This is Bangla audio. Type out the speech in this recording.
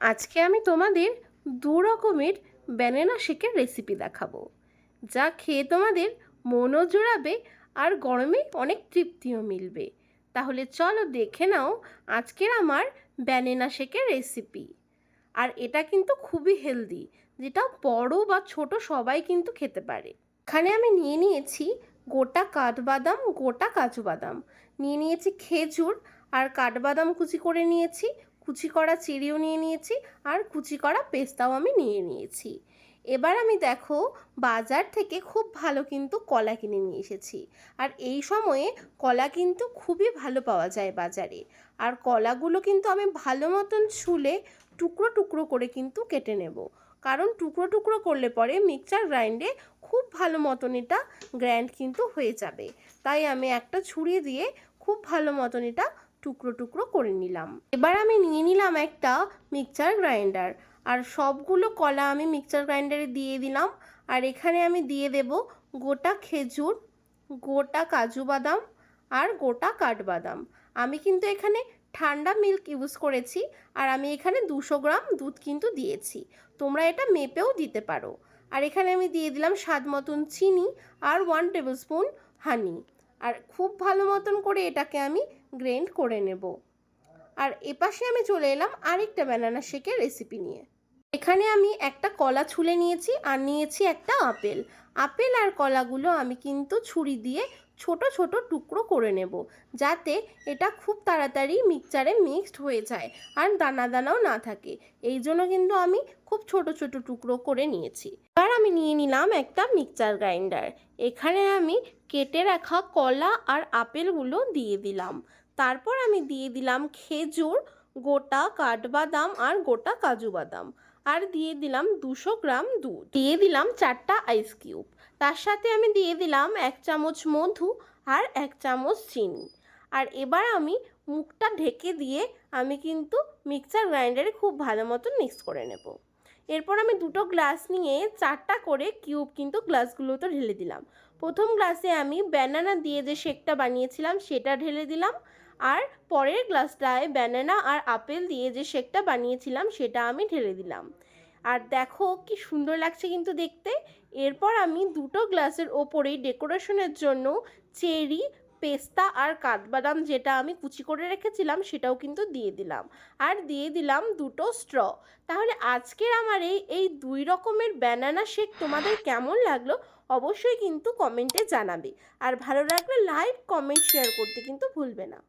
আজকে আমি তোমাদের দু রকমের ব্যানানা শেকের রেসিপি দেখাবো, যা খেয়ে তোমাদের মনও জোড়াবে আর গরমে অনেক তৃপ্তিও মিলবে। তাহলে চলো দেখে নাও আজকের আমার ব্যানানা শেকের রেসিপি আর এটা কিন্তু খুবই হেলদি যেটা বড় বা ছোট সবাই কিন্তু খেতে পারে। এখানে আমি নিয়ে নিয়েছি গোটা কাঠবাদাম, গোটা কাজু বাদাম। নিয়ে নিয়েছি খেজুর আর কাঠবাদাম কুচি করে নিয়েছি কুচি করা চেরিও নিয়ে নিয়েছি আর কুচি করা পেস্তাও আমি নিয়ে নিয়েছি। এবার আমি দেখো বাজার থেকে খুব ভালো কিন্তু কলা কিনে নিয়ে এসেছি। আর এই সময়ে কলা কিন্তু খুবই ভালো পাওয়া যায় বাজারে। আর কলাগুলো কিন্তু আমি ভালো মতন ছুলে টুকরো টুকরো করে কিন্তু কেটে নেব। কারণ টুকরো টুকরো করলে পরে মিক্সচার গ্রাইন্ডে খুব ভালো মতন এটা গ্র্যান্ড কিন্তু হয়ে যাবে। তাই আমি একটা ছুরি দিয়ে খুব ভালো মতন এটা টুকরো টুকরো করে নিলাম। এবার আমি নিয়ে নিলাম একটা মিক্সচার গ্রাইন্ডার। আর সবগুলো কলা আমি মিক্সচার গ্রাইন্ডারে দিয়ে দিলাম। আর এখানে আমি দিয়ে দেব গোটা খেজুর, গোটা কাজু বাদাম আর গোটা কাঠবাদাম। আমি কিন্তু এখানে ঠান্ডা মিল্ক ইউজ করেছি। আর আমি এখানে দুশো গ্রাম দুধ কিন্তু দিয়েছি। তোমরা এটা মেপেও দিতে পারো। আর এখানে আমি দিয়ে দিলাম স্বাদ মতন চিনি আর ওয়ান টেবিল স্পুন হানি আর খুব ভালো মতন করে এটাকে আমি গ্রেন্ড করে নেব। আর এপাশে আমি চলে এলাম আরেকটা ব্যানানা শেকের রেসিপি নিয়ে। এখানে আমি একটা কলা ছুলে নিয়েছি আর নিয়েছি একটা আপেল। আপেল আর কলাগুলো আমি কিন্তু ছুরি দিয়ে ছোট ছোট টুকরো করে নেব, যাতে এটা খুব তাড়াতাড়ি মিক্সচারে মিক্সড হয়ে যায় আর দানা দানাও না থাকে। এই জন্য কিন্তু আমি খুব ছোট ছোট টুকরো করে নিয়েছি। এবার আমি নিয়ে নিলাম একটা মিক্সচার গ্রাইন্ডার। এখানে আমি কেটে রাখা কলা আর আপেলগুলো দিয়ে দিলাম। তারপর আমি দিয়ে দিলাম খেজুর গোটা কাঠবাদাম আর গোটা কাজু বাদাম। আর দিয়ে দিলাম দুশো গ্রাম দুধ। দিয়ে দিলাম চারটা আইস কিউব তার সাথে আমি দিয়ে দিলাম এক চামচ মধু আর এক চামচ চিনি। আর এবার আমি মুখটা ঢেকে দিয়ে আমি কিন্তু মিক্সার গ্রাইন্ডারে খুব ভালো মতন মিক্স করে নেব। এরপর আমি দুটো গ্লাস নিয়ে চারটা করে কিউব কিন্তু গ্লাসগুলোতে ঢেলে দিলাম। প্রথম গ্লাসে আমি ব্যানানা দিয়ে যে শেকটা বানিয়েছিলাম, সেটা ঢেলে দিলাম। আর পরের গ্লাসটায় ব্যানানা আর আপেল দিয়ে যে শেকটা বানিয়েছিলাম, সেটা আমি ঢেলে দিলাম। আর দেখো কি সুন্দর লাগছে কিন্তু দেখতে। এরপর আমি দুটো গ্লাসের ওপরেই ডেকোরেশনের জন্য চেরি, পেস্তা আর কাঠবাদাম যেটা আমি কুচি করে রেখেছিলাম, সেটাও কিন্তু দিয়ে দিলাম। আর দিয়ে দিলাম দুটো স্ট্র তাহলে আজকের আমার এই এই দুই রকমের ব্যানানা শেক তোমাদের কেমন লাগল অবশ্যই কিন্তু কমেন্টে জানাবে। আর ভালো লাগলে লাইক কমেন্ট শেয়ার করতে কিন্তু ভুলবে না।